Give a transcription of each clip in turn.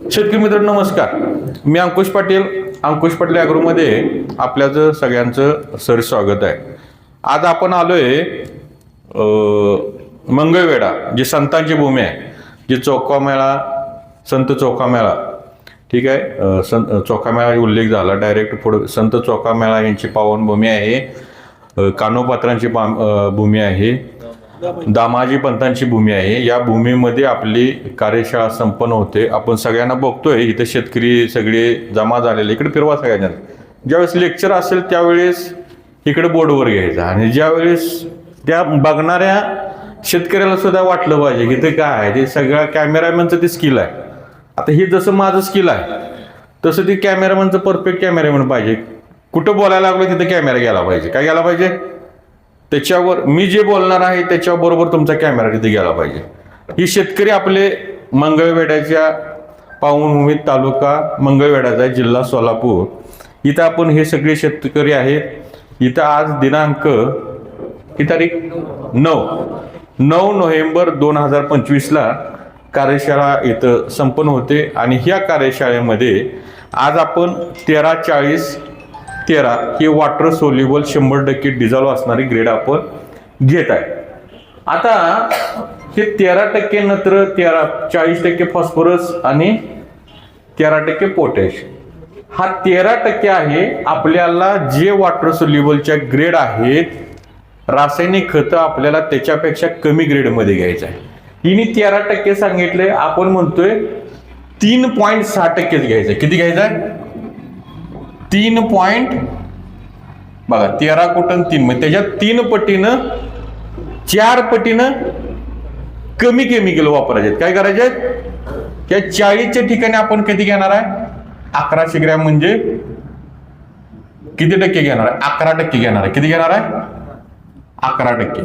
शेतकरी मित्र नमस्कार. मी अंकुश पाटील. अंकुश पाटील ॲग्रोमध्ये आपल्याचं सगळ्यांचं सर स्वागत आहे. आज आपण आलोय मंगळवेढा जी संतांची भूमी आहे जी चौकामेळा संत चौकामेळा ठीक आहे? संत संत चौकामेळा उल्लेख झाला. डायरेक्ट पुढे संत चौकामेळा यांची पावनभूमी आहे. कानोपात्रांची पाम- भूमी आहे. दामाजी पंतांची भूमी आहे. या भूमीमध्ये आपली कार्यशाळा संपन्न होते. आपण सगळ्यांना बघतोय इथे शेतकरी सगळे जमा झालेले इकडे फिरवा सगळ्यांना. ज्यावेळेस लेक्चर असेल त्यावेळेस इकडे बोर्डवर घ्यायचा. आणि ज्यावेळेस त्या बघणाऱ्या शेतकऱ्याला सुद्धा वाटलं पाहिजे की ते काय आहे. ते सगळ्या कॅमेरामॅनचं ते स्किल आहे. आता हे जसं माझं स्किल आहे तसं ते कॅमेरामॅनचं परफेक्ट कॅमेरामॅन पाहिजे. कुठं बोलायला लागलो तिथं कॅमेरा गेला पाहिजे. काय गेला पाहिजे? त्याच्यावर मी जे बोलणार आहे त्याच्याबरोबर तुमचा कॅमेरा तिथे गेला पाहिजे. ही शेतकरी आपले मंगळवेड्याच्या पावनभूमीत तालुका मंगळवेढ्याचा आहे, जिल्हा सोलापूर. इथं आपण हे सगळे शेतकरी आहेत. इथं आज दिनांक ही तारीख? नऊ. नऊ नोव्हेंबर दोन हजार पंचवीसला कार्यशाळा इथं संपन्न होते आणि ह्या कार्यशाळेमध्ये आज आपण तेरा चाळीस तेरा हे वॉटर सोल्युबल शंभर टक्के डिझॉल्व असणारी ग्रेड आपण घेत आहे. आता हे तेरा टक्के नत्र तेरा चाळीस टक्के फॉस्फरस आणि तेरा टक्के पोटॅश हा तेरा टक्के आहे आपल्याला जे वॉटर सोल्युबलच्या ग्रेड आहेत रासायनिक खतं आपल्याला त्याच्यापेक्षा कमी ग्रेडमध्ये घ्यायचं आहे. हिने तेरा टक्के सांगितले आपण म्हणतोय तीन पॉईंट सहा टक्केच घ्यायचं आहे. किती घ्यायचं आहे? तीन पॉइंट बघा तेरा कोटन तीन म्हणजे त्याच्यात तीन पटीनं चार पटीनं कमी केमिकल वापरायचे आहेत. काय करायचे आहेत? त्या चाळीसच्या ठिकाणी आपण किती घेणार आहे? अकराशे ग्रॅम म्हणजे किती टक्के घेणार आहे? अकरा टक्के घेणार आहे. किती घेणार आहे? अकरा टक्के.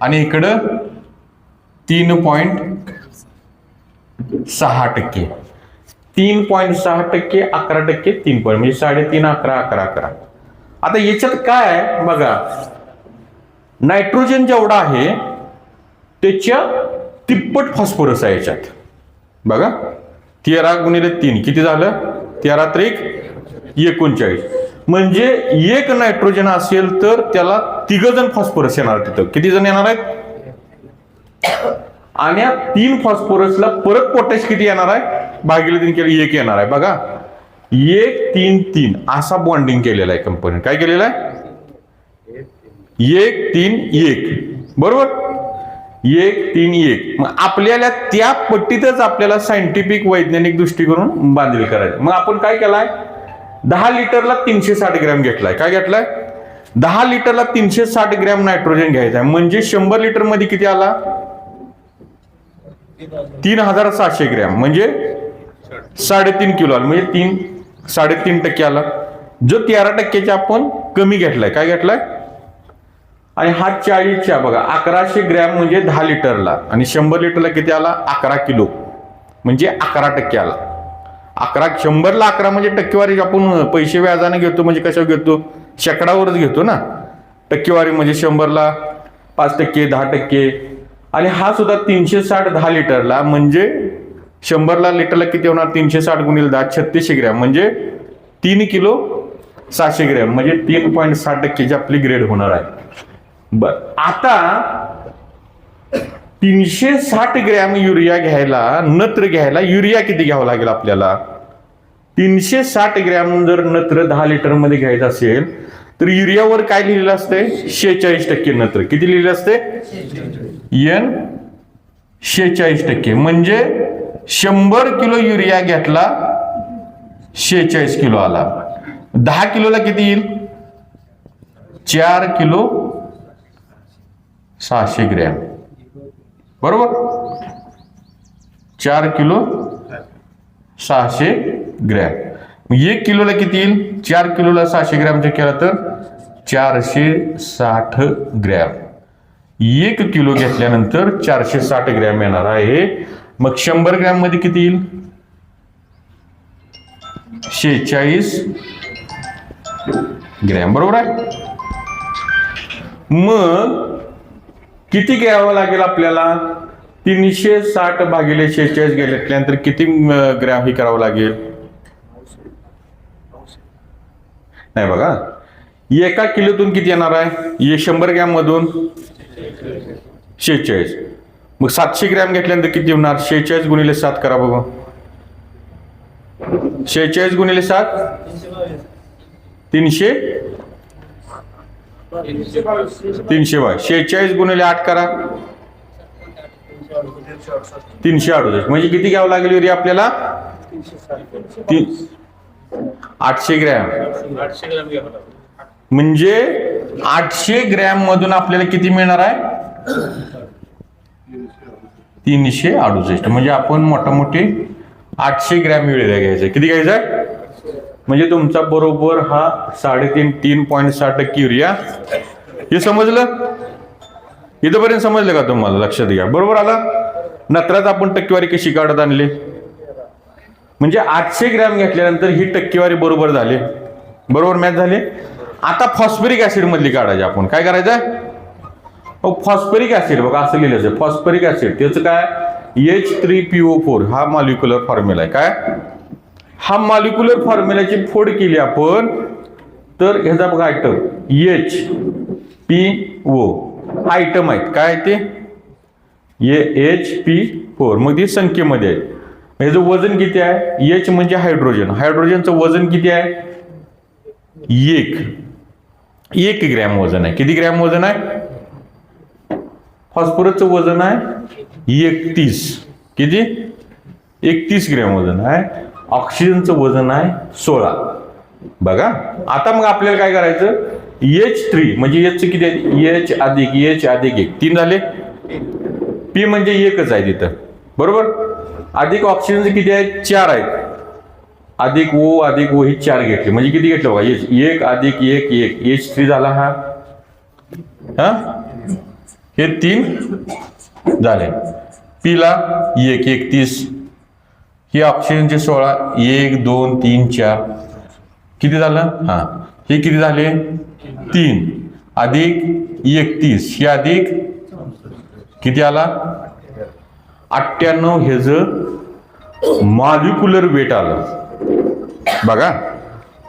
आणि इकडं तीन पॉइंट सहा टक्के. तीन पॉईंट सहा टक्के अकरा टक्के तीन पॉईंट म्हणजे साडेतीन अकरा अकरा अकरा. आता याच्यात काय आहे? बघा. नायट्रोजन जेवढा आहे त्याच्या तिप्पट फॉस्फरस आहे याच्यात. बघा. तेरा गुणिले तीन किती झालं? तेरा त्रिक एकोणचाळीस. म्हणजे एक नायट्रोजन असेल तर त्याला तिघ जण फॉस्फरस येणार तिथं. किती जण येणार आहेत? आणि तीन फॉस्फरसला परत पोटॅश किती येणार आहे? भागिले तीन केलं एक येणार आहे. बघा एक तीन तीन. असा बॉन्डिंग केलेला आहे कंपनी काय केलेला आहे? एक तीन एक. बरोबर? एक तीन एक. मग आपल्याला त्या पट्टीतच आपल्याला सायंटिफिक वैज्ञानिक दृष्टिकोन बांधील करायचं. मग आपण काय केलाय? दहा लिटरला तीनशे साठ ग्रॅम घेतलाय. काय घेतलाय? दहा लिटरला तीनशे साठ ग्रॅम नायट्रोजन घ्यायचा आहे. म्हणजे शंभर लिटरमध्ये किती आला? तीन हजार सातशे ग्रॅम. म्हणजे साडेतीन किलो आला. म्हणजे तीन साडेतीन टक्के आला. जो तेरा टक्क्याचा आपण कमी घेतलाय. काय घेतलाय? आणि हा चाळीसच्या बघा अकराशे ग्रॅम म्हणजे दहा लिटरला. आणि शंभर लिटरला किती आला? अकरा किलो. म्हणजे अकरा टक्के आला. अकरा शंभरला अकरा म्हणजे टक्केवारी आपण पैसे व्याजाने घेतो म्हणजे कशावर घेतो? शेकडावरच घेतो ना. टक्केवारी म्हणजे शंभरला पाच टक्के दहा टक्के. आणि हा सुद्धा तीनशे साठ दहा लिटरला. म्हणजे शंभरला लिटरला किती होणार? तीनशे साठ गुणिले दहा छत्तीसशे ग्रॅम. म्हणजे तीन किलो सहाशे ग्रॅम. म्हणजे तीन पॉईंट साठ टक्केची आपली ग्रेड होणार आहे. बर. आता तीनशे साठ ग्रॅम युरिया घ्यायला नत्र घ्यायला युरिया किती घ्यावं लागेल आपल्याला? तीनशे साठ ग्रॅम जर नत्र दहा लिटरमध्ये घ्यायचं असेल तर युरियावर काय लिहिलेलं असतंय? शेहेचाळीस टक्के नत्र. किती लिहिलेलं असते एन शेहेचाळीस टक्के. म्हणजे शंभर किलो युरिया घेतला शेहेचाळीस किलो आला. दहा किलोला किती येईल? चार किलो सहाशे ग्रॅम. बरोबर? चार किलो सहाशे ग्रॅम. एक किलोला किती येईल? चार किलोला सहाशे ग्रॅमचं केलं तर चारशे साठ ग्रॅम. एक किलो घेतल्यानंतर चारशे साठ ग्रॅम येणार आहे. मग शंभर ग्रॅममध्ये किती येईल? शेहेचाळीस ग्रॅम बरोबर आहे? मग किती घ्यावं लागेल आपल्याला? तीनशे साठ भागिले शेहेचाळीस गेल्यानंतर किती ग्रॅम हे करावं लागेल? नाही बघा. एका किलोतून किती येणार आहे? शंभर ग्रॅम मधून शेहेचाळीस. मग सातशे ग्रॅम घेतल्यानंतर किती होणार शेहेचाळीस गुणिले सात करा बाबा. शेहेचाळीस गुणिले सात? तीनशे? तीनशे बाय शेहेचाळीस गुणिले आठ करा. तीनशे अडुसष्ट. म्हणजे किती घ्यावं लागेल रे आपल्याला? तीन आठशे ग्रॅम. म्हणजे आठशे ग्रॅम मधून आपल्याला किती मिळणार आहे? तीनशे अडुसष्ट. म्हणजे आपण मोठामोठी आठशे ग्रॅम युरिया घ्यायचं. किती घ्यायचं आहे? म्हणजे तुमचा बरोबर हा साडेतीन तीन पॉईंट सहा टक्के युरिया. हे समजलं? इथंपर्यंत समजलं का तुम्हाला? लक्षात घ्या. बरोबर आला? नत्रात आपण टक्केवारी कशी काढत आणली? म्हणजे आठशे ग्रॅम घेतल्यानंतर ही टक्केवारी बरोबर झाली. बरोबर मॅच झाली. आता फॉस्फरिक ऍसिड मधली काढायची आपण. काय करायचं आहे फॉस्फरिक ऍसिड बघा असं लिहिलं असेल फॉस्फरिक ऍसिड त्याचं काय? H three P O four हा मॉलिक्युलर फॉर्म्युला आहे. काय? हा मॉलिक्युलर फॉर्म्युलाची फोड केली आपण. तर ह्याचा बघा item H P O item आहेत. काय ते? एच पी फोर मग ती संख्येमध्ये आहे. ह्याचं वजन किती आहे? एच म्हणजे हायड्रोजन हायड्रोजनचं वजन किती आहे? एक. एक ग्रॅम वजन आहे. किती ग्रॅम वजन आहे? फॉस्फरसचं वजन आहे एकतीस. किती? एकतीस ग्रॅम वजन आहे. ऑक्सिजनचं वजन आहे सोळा. बघा. आता मग आपल्याला काय करायचं? एच थ्री म्हणजे एच किती आहे एच अधिक एच अधिक एक. तीन झाले? पी म्हणजे एकच आहे तिथं. बरोबर? अधिक ऑक्सिजनचे किती आहेत? चार आहेत. अधिक ओ अधिक ओ ही चार घेतले. म्हणजे किती घेतलं बघा? एच एक अधिक एक एक. एच थ्री झाला हा. हा? हे तीन झाले. पीला एक एकतीस हे ऑक्सिजनचे सोळा. एक दोन तीन चार. किती झालं? हा. हे किती झाले? तीन. अधिक एकतीस. हे अधिक किती आला? अठ्ठ्याण्णव हेज मॉलिक्युलर वेट आलं. बघा.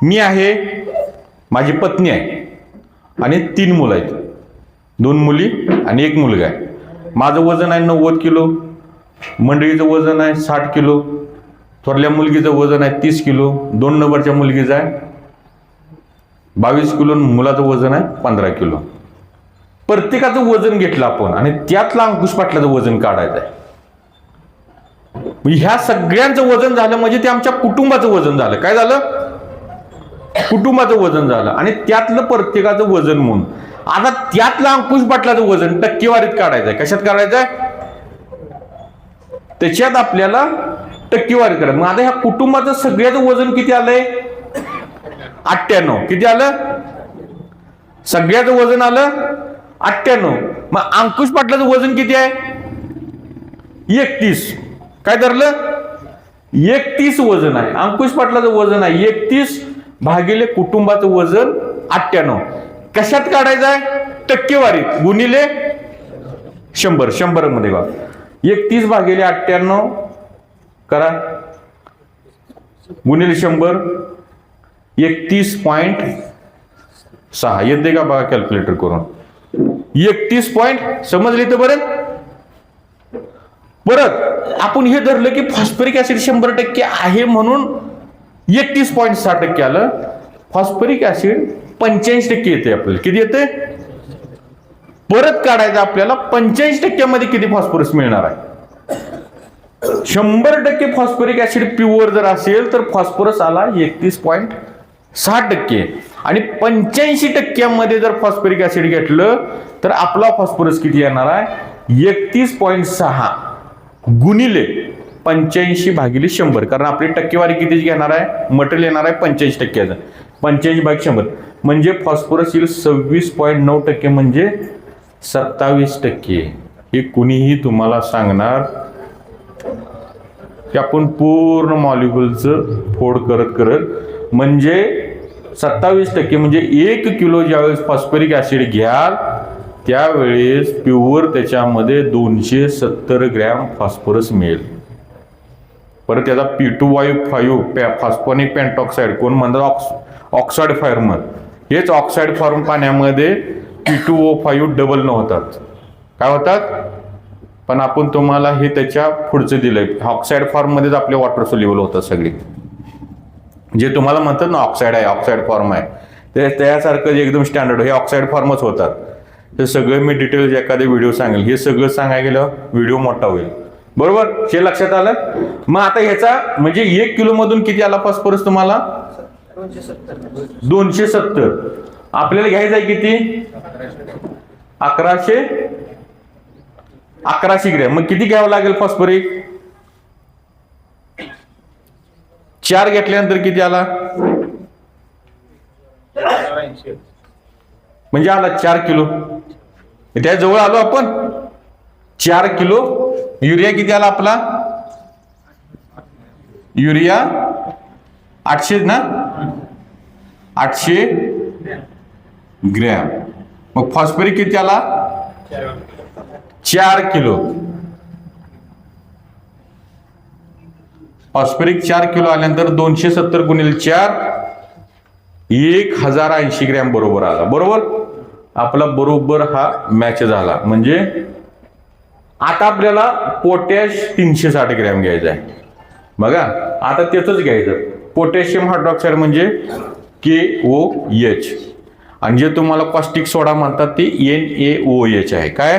मी आहे माझी पत्नी आहे. आणि तीन मुलं आहेत. दोन मुली आणि एक मुलगा आहे. माझं वजन आहे नव्वद किलो मंडळीचं वजन आहे साठ किलो थोरल्या मुलगीचं वजन आहे तीस किलो दोन नंबरच्या मुलगीचं आहे बावीस किलो आणि मुलाचं वजन आहे पंधरा किलो. प्रत्येकाचं वजन घेतलं आपण आणि त्यातलं अंकुश पाटलाचं वजन काढायचं आहे. म्हणजे ह्या सगळ्यांचं वजन झालं म्हणजे ते आमच्या कुटुंबाचं वजन झालं. काय झालं? कुटुंबाचं वजन झालं आणि त्यातलं प्रत्येकाचं वजन म्हणून. आता त्यातलं अंकुश बाटलाचं वजन टक्केवारीत काढायचं आहे कशात काढायचं आहे त्याच्यात आपल्याला टक्केवारी करायचं मग आता ह्या कुटुंबाचं सगळ्याचं वजन किती आलंय? अठ्ठ्याण्णव. किती आलं? सगळ्याचं वजन आलं अठ्ठ्याण्णव. मग अंकुश पाटलाचं वजन किती आहे? एकतीस. काय धरलं? एकतीस वजन आहे. अंकुश पाटलाचं वजन आहे एकतीस भागिले कुटुंबाचं वजन अठ्ठ्याण्णव. कशात काढायचं आहे? टक्केवारीत. गुणिले शंभर. शंभरमध्ये बघा. एकतीस भागिले अठ्ठ्याण्णव. करा. गुणिले शंभर. एकतीस पॉईंट सहा. येते का बघा कॅल्क्युलेटर करून? एकतीस पॉईंट समजले तर बरं. परत आपण हे धरलं की फॉस्फरिक ऍसिड शंभर टक्के आहे म्हणून एकतीस पॉईंट सहा टक्के आलं. फॉस्फरिक ऍसिड पंच्याऐंशी टक्के येते आपल्याला. किती येते परत काढायचं आपल्याला पंच्याऐंशी टक्क्यामध्ये किती फॉस्फरस मिळणार आहे? शंभर टक्के फॉस्फरिक ऍसिड प्युअर जर असेल तर फॉस्फरस आला एकतीस पॉईंट सहा टक्के. आणि पंच्याऐंशी टक्क्यामध्ये जर फॉस्फरिक ऍसिड घेतलं तर आपला फॉस्फरस किती येणार आहे? एकतीस पॉईंट सहा गुणिले पंच्याऐंशी भागिले शंभर. कारण आपली टक्केवारी कितीच घेणार आहे? मटेरियल येणार आहे पंच्याऐंशी टक्क्याचं. पंच्याऐंशी भाग शंभर. म्हणजे फॉस्फरस येईल सव्वीस पॉईंट नऊ टक्के म्हणजे सत्तावीस टक्के. हे कुणीही तुम्हाला सांगणार? की आपण पूर्ण मॉलिक्युलचं फोड करत करत म्हणजे सत्तावीस टक्के म्हणजे एक किलो ज्यावेळेस फॉस्फरिक ऍसिड घ्याल त्यावेळेस प्युअर त्याच्यामध्ये दोनशे सत्तर ग्रॅम फॉस्फरस मिळेल. परत त्याचा पी टू वायू फायू पॅ फॉस्फॉनिक पॅन्टॉक्साईड कोण म्हणतात? ऑक्स ऑक्साईड फॉर्म हेच ऑक्साईड फॉर्म पाण्यामध्ये P two O five double न होतात. काय होतात? पण आपण तुम्हाला हे त्याच्या पुढचं दिलंय. ऑक्साईड फॉर्ममध्येच आपले वॉटर सोल्युबल होतात सगळे. जे तुम्हाला म्हणतात ना ऑक्साईड आहे ऑक्साईड फॉर्म आहे. ते त्यासारखं जे एकदम स्टँडर्ड हे ऑक्साईड फॉर्मच होतात. हे सगळं मी डिटेल्स एखादे व्हिडिओ सांगेल. हे सगळं सांगायला गेलं व्हिडिओ मोठा होईल. बरोबर? हे लक्षात आलं? मग आता ह्याचा म्हणजे एक किलोमधून किती आला फॉस्फरस तुम्हाला? दोनशे सत्तर. आपल्याला घ्यायचं आहे किती? अकराशे? अकराशे ग्रॅम. मग किती घ्यावं लागेल फॉस्फरिक? चार घेतल्यानंतर किती आला? म्हणजे आला चार किलो. त्या जवळ आलो आपण. चार किलो. युरिया किती आला आपला? युरिया आठशे ना? आठशे ग्रॅम. मग फॉस्फरिक किती आला? चार किलो. फॉस्फरिक चार किलो आल्यानंतर दोनशे सत्तर गुणिले चार एक हजार ऐंशी ग्रॅम बरोबर आला. बरोबर? आपला बरोबर हा मॅच झाला. म्हणजे आता आपल्याला पोटॅश तीनशे साठ ग्रॅम घ्यायचा आहे. बघा आता त्याच घ्यायचं. पोटॅशियम हायड्रॉक्साईड म्हणजे के ओ एच. आणि जे तुम्हाला कॉस्टिक सोडा म्हणतात ते एन ए ओ एच आहे. काय?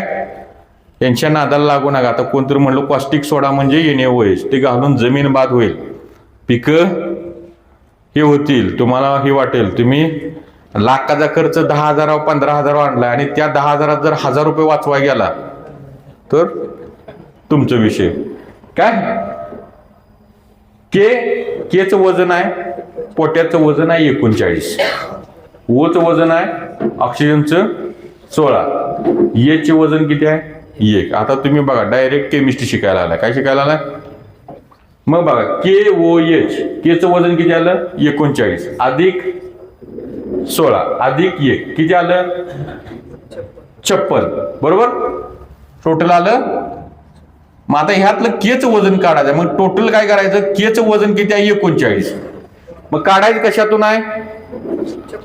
यांच्या नादाला लागू नका. आता कोणतरी म्हणलं कॉस्टिक सोडा म्हणजे एन ए ओ एच. ते घालून जमीन बाद होईल. पिकं हे होतील. तुम्हाला हे वाटेल. तुम्ही लाखाचा खर्च दहा हजारावर पंधरा हजारावर आणला आणि त्या दहा हजारात जर हजार रुपये वाचवा गेला तर तुमचं विषय. काय? के केचं वजन आहे? पोट्याचं वजन आहे एकोणचाळीस. ओचं वजन आहे ऑक्सिजनचं सोळा. एचे वजन किती आहे? एक. आता तुम्ही बघा डायरेक्ट केमिस्ट्री शिकायला आलाय. काय शिकायला आलाय? मग बघा के ओ एच. केचं वजन किती आलं? एकोणचाळीस. अधिक सोळा. अधिक एक. किती आलं? छप्पन. बरोबर? टोटल आलं मग आता ह्यातलं केचं वजन काढायचं? मग टोटल काय करायचं? केचं वजन किती आहे? एकोणचाळीस. मग काढायचं कशातून आहे?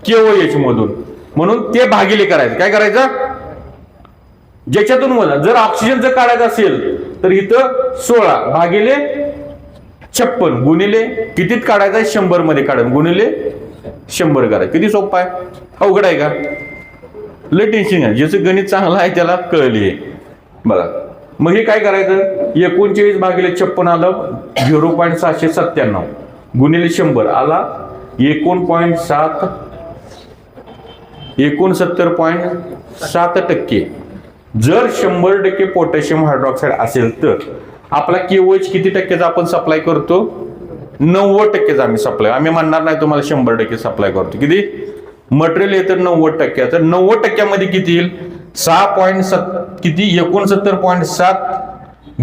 के ओ एच मधून. म्हणून ते भागिले करायचं. काय करायचं? ज्याच्यातून वजन. जर ऑक्सिजन जर काढायचं असेल तर इथं सोळा भागिले छप्पन गुणिले कितीत काढायचं शंभरमध्ये काढायचं. गुणिले शंभर करायचं. किती सोपं आहे? अवघड आहे का? लय टेन्शन आहे. ज्याचं गणित चांगलं आहे त्याला कळली आहे. बघा. मग हे काय करायचं? एकोणचाळीस भागिले छप्पन आलं झिरो पॉईंट सहाशे सत्त्याण्णव. गुणिले शंभर आला एकोण पॉईंट सात एकोणसत्तर पॉईंट सात टक्के. जर शंभर टक्के पोटॅशियम हायड्रॉक्साईड असेल तर आपला केवच किती टक्क्याचा आपण सप्लाय करतो? नव्वद टक्केचा आम्ही सप्लाय आम्ही म्हणणार नाही तुम्हाला शंभर टक्के सप्लाय करतो. किती? मटेरियल येतं नव्वद टक्क्याचं नव्वद टक्क्यामध्ये किती येईल? सहा पॉईंट सत किती? एकोणसत्तर पॉईंट सात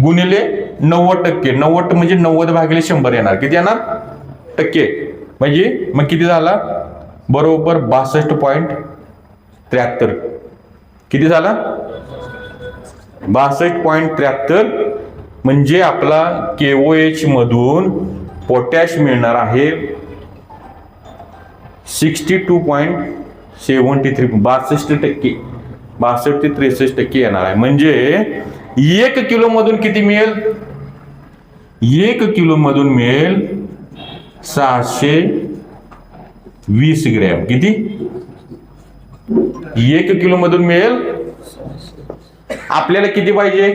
गुणिले नव्वद टक्के. नव्वद म्हणजे नव्वद भागिले शंभर येणार. किती येणार? टक्के. म्हणजे मग किती झाला? बरोबर बासष्ट पॉईंट त्र्याहत्तर. किती झाला? बासष्ट पॉईंट त्र्याहत्तर म्हणजे आपला केओ एच मधून पोटॅश मिळणार आहे sixty two point seventy three. बासष्ट टक्के. बासष्ट ते त्रेसष्ट टक्के येणार आहे. म्हणजे एक किलो मधून किती मिळेल? एक किलो मधून मिळेल सहाशे वीस ग्रॅम. किती? एक किलो मधून मिळेल आपल्याला किती पाहिजे?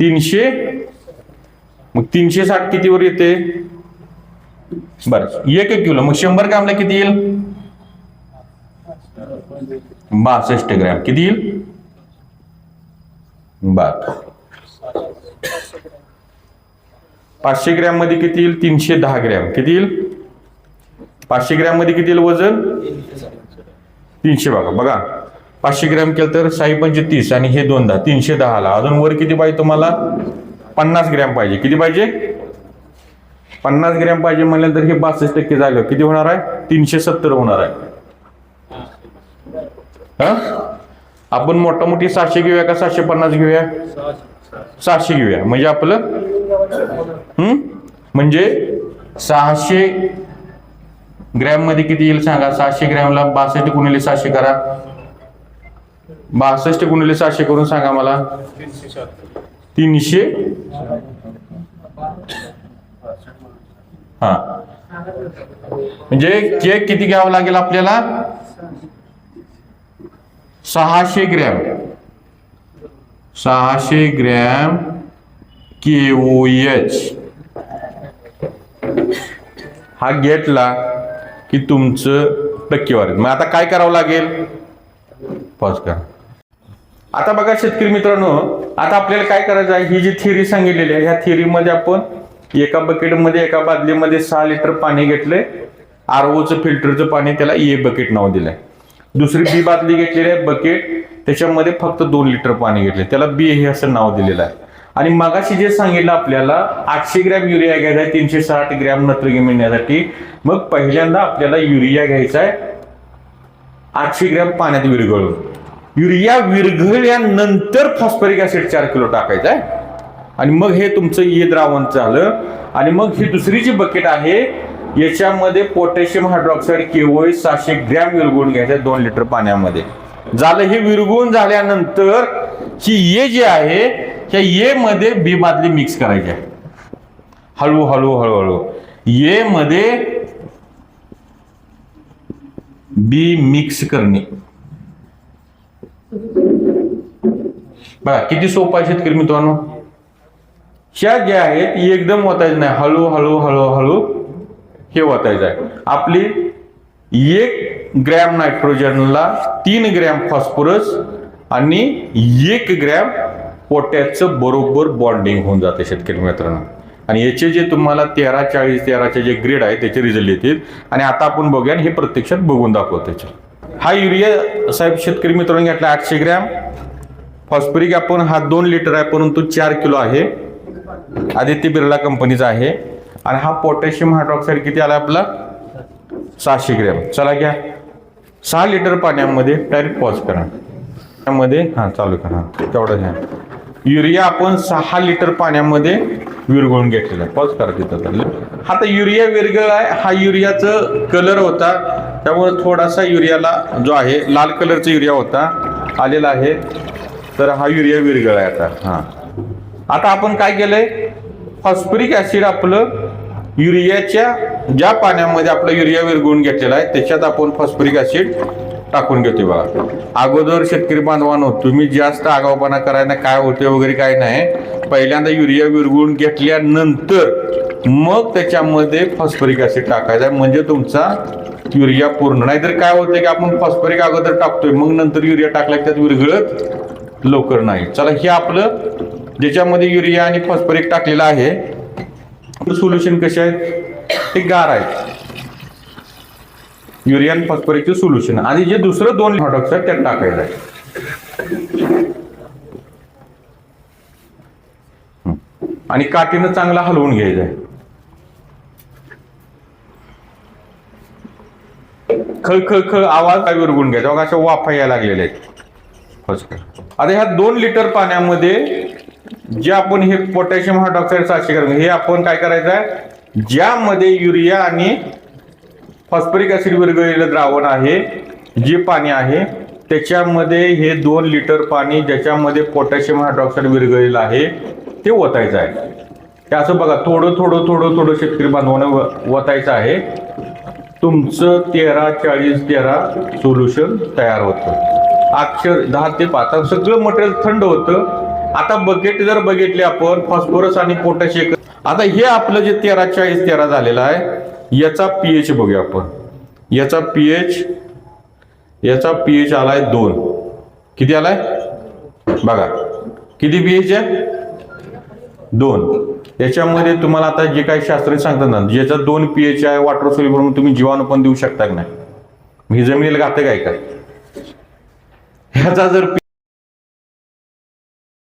तीनशे. मग तीनशे साठ कितीवर येते? बर. एक किलो. मग शंभर ग्रामला किती येईल? बासष्ट ग्रॅम. किती येईल? बर पाचशे ग्रॅममध्ये किती येईल? तीनशे दहा ग्रॅम. किती येईल? पाचशे ग्रॅममध्ये किती येईल वजन? तीनशे बघा. बघा. पाचशे ग्रॅम केलं तर साई पंचे तीस आणि हे दोन दहा. तीनशे दहाला. अजून वर किती पाहिजे तुम्हाला? पन्नास ग्रॅम पाहिजे. किती पाहिजे? पन्नास ग्रॅम पाहिजे म्हणल्यानंतर हे बासष्ट टक्के झालं. किती होणार आहे? तीनशे सत्तर होणार आहे. हा? आपण मोठा मोठी सहाशे घेऊया का सहाशे पन्नास घेऊया? सहाशे घेऊया. म्हणजे आपलं? हम्म म्हणजे सहाशे ग्रॅममध्ये किती येईल सांगा? सहाशे ग्रॅमला बासष्ट गुणिले सहाशे करा. बासष्ट गुणिले सहाशे करून सांगा मला. तीनशे? हा. म्हणजे केक किती घ्यावं लागेल आपल्याला? सहाशे ग्रॅम. सहाशे ग्रॅम केओएच हा घेतला की तुमचं टक्केवारी. मग आता काय करावं लागेल? पॉज करा. आता बघा शेतकरी मित्रांनो आता आपल्याला काय करायचं आहे? ही जी थिअरी सांगितलेली आहे ह्या थिअरीमध्ये आपण एका बकेटमध्ये एका बादलीमध्ये सहा लिटर पाणी घेतलंय. आरओचं फिल्टरचं पाणी त्याला ए बकेट नाव दिलंय. दुसरी बी बादली घेतलेली आहे बकेट. त्याच्यामध्ये फक्त दोन लिटर पाणी घेतले. त्याला बी हे असं नाव दिलेलं आहे. आणि मगाशी जे सांगितलं आपल्याला आठशे ग्रॅम युरिया घ्यायचा आहे तीनशे साठ ग्रॅम नत्रगी मिळण्यासाठी. मग पहिल्यांदा आपल्याला युरिया घ्यायचा आहे आठशे ग्रॅम पाण्यात विरघळून. युरिया विरघळल्यानंतर फॉस्फरिक ऍसिड चार किलो टाकायचा आहे. आणि मग हे तुमचं ये द्रावण झालं. आणि मग ही दुसरी जी बकेट आहे याच्यामध्ये पोटॅशियम हायड्रॉक्साईड केवळ सहाशे ग्रॅम विरगुण घ्यायचं आहे दोन लिटर पाण्यामध्ये. झालं हे विरगुण झाल्यानंतर ही ये जे आहे ह्या ये मध्ये बी बादली मिक्स करायची. आहे हळू हळू हळूहळू. ये मध्ये बी मिक्स करणे. बघा किती सोपं आहे शेतकरी मित्रांनो. ह्या ज्या आहेत एकदम होतायच नाही. हळू हळू हे वाचायचं आहे. आपली एक ग्रॅम नायट्रोजनला तीन ग्रॅम फॉस्फरस आणि एक ग्रॅम पोटॅशचं बरोबर बॉन्डिंग होऊन जाते शेतकरी मित्रांनो. आणि याचे जे तुम्हाला तेरा चाळीस तेराचे जे ग्रेड आहे त्याचे रिझल्ट येतील. आणि आता आपण बघूया हे प्रत्यक्षात बघून दाखवू त्याचे. हा युरिया साहेब शेतकरी मित्रांनी घेतला आठशे ग्रॅम. फॉस्फरिक आपण हा दोन लिटर आहे परंतु चार किलो आहे. आदित्य बिर्ला कंपनीचा आहे. आणि हा पोटॅशियम हायड्रॉक्साईड किती आला आपला? सहाशे ग्रॅम. चला घ्या. सहा लिटर पाण्यामध्ये डायरेक्ट पॉज करा. त्यामध्ये हा चालू करा. तेवढं घ्या. युरिया आपण सहा लिटर पाण्यामध्ये विरघळून घेतलेला पॉज करा तिथं हा तर युरिया विरगळ आहे. हा युरियाचं कलर होता. त्यामुळे थोडासा युरियाला जो आहे लाल कलरचा युरिया होता आलेला आहे. तर हा युरिया विरगळ आहे आता. हा. आता आपण काय केलंय? फॉस्फरिक ऍसिड आपलं युरियाच्या ज्या पाण्यामध्ये आपला युरिया विरघळून घेतलेला आहे त्याच्यात आपण फॉस्फरिक ऍसिड टाकून घेतोय बघा. अगोदर शेतकरी बांधवांनो तुम्ही जास्त आगाऊपणा करायला काय होते वगैरे काय नाही. पहिल्यांदा युरिया विरघळून घेतल्यानंतर मग त्याच्यामध्ये फॉस्फरिक ऍसिड टाकायचा आहे. म्हणजे तुमचा युरिया पूर्ण नाहीतर काय होतं की आपण फॉस्फरिक अगोदर टाकतोय मग नंतर युरिया टाकला त्यात विरघळत लवकर नाही. चला हे आपलं ज्याच्यामध्ये युरिया आणि फॉस्फरिक टाकलेलं आहे सोल्युशन कसे आहेत ते गार आहेत युरिया आणि फॉस्फरिकचे सोल्युशन आणि जे दुसरं दोन ऑक्साईड त्यात टाकायचं आहे. आणि काठीनं चांगला हलवून घ्यायचं आहे. खळ खळ खळ आवाज काय विरगून घ्यायचा? बघा अशा वाफा यायला लागलेल्या आहेत. आता ह्या दोन लिटर पाण्यामध्ये जे आपण हे पोटॅशियम हायड्रॉक्साईड सहाशे ग्रॅम हे आपण काय करायचं आहे? ज्यामध्ये युरिया आणि फॉस्फरिक ऍसिड विरघळलेलं द्रावण आहे जे पाणी आहे त्याच्यामध्ये हे दोन लिटर पाणी ज्याच्यामध्ये पोटॅशियम हायड्रॉक्साईड विरघळलेलं आहे ते ओतायचं आहे. ते असं बघा थोडं थोडं थोडं थोडं शेतकरी बांधवानं व- ओतायचं आहे. तुमचं तेरा चाळीस तेरा सोल्युशन तयार होतं. अक्षर दहा ते पाच सगळं मटेरियल थंड होतं. आता बकेट जर बघितले आपण फॉस्फरस आणि पोटॅश एक आता हे आपलं जे तेरा चाळीस तेरा झालेलं आहे याचा पीएच बघूया आपण. याचा पीएच याचा पीएच आलाय दोन. किती आलाय? बघा. किती पीएच आहे? दोन. याच्यामध्ये तुम्हाला आता जे काही शास्त्रज्ञ सांगतात ना ज्याचा दोन पीएच आहे वॉटर सोल्युबल म्हणून तुम्ही जीवाणू पण देऊ शकता की नाही? ही जमिनीला घातक आहे का? ह्याचा जर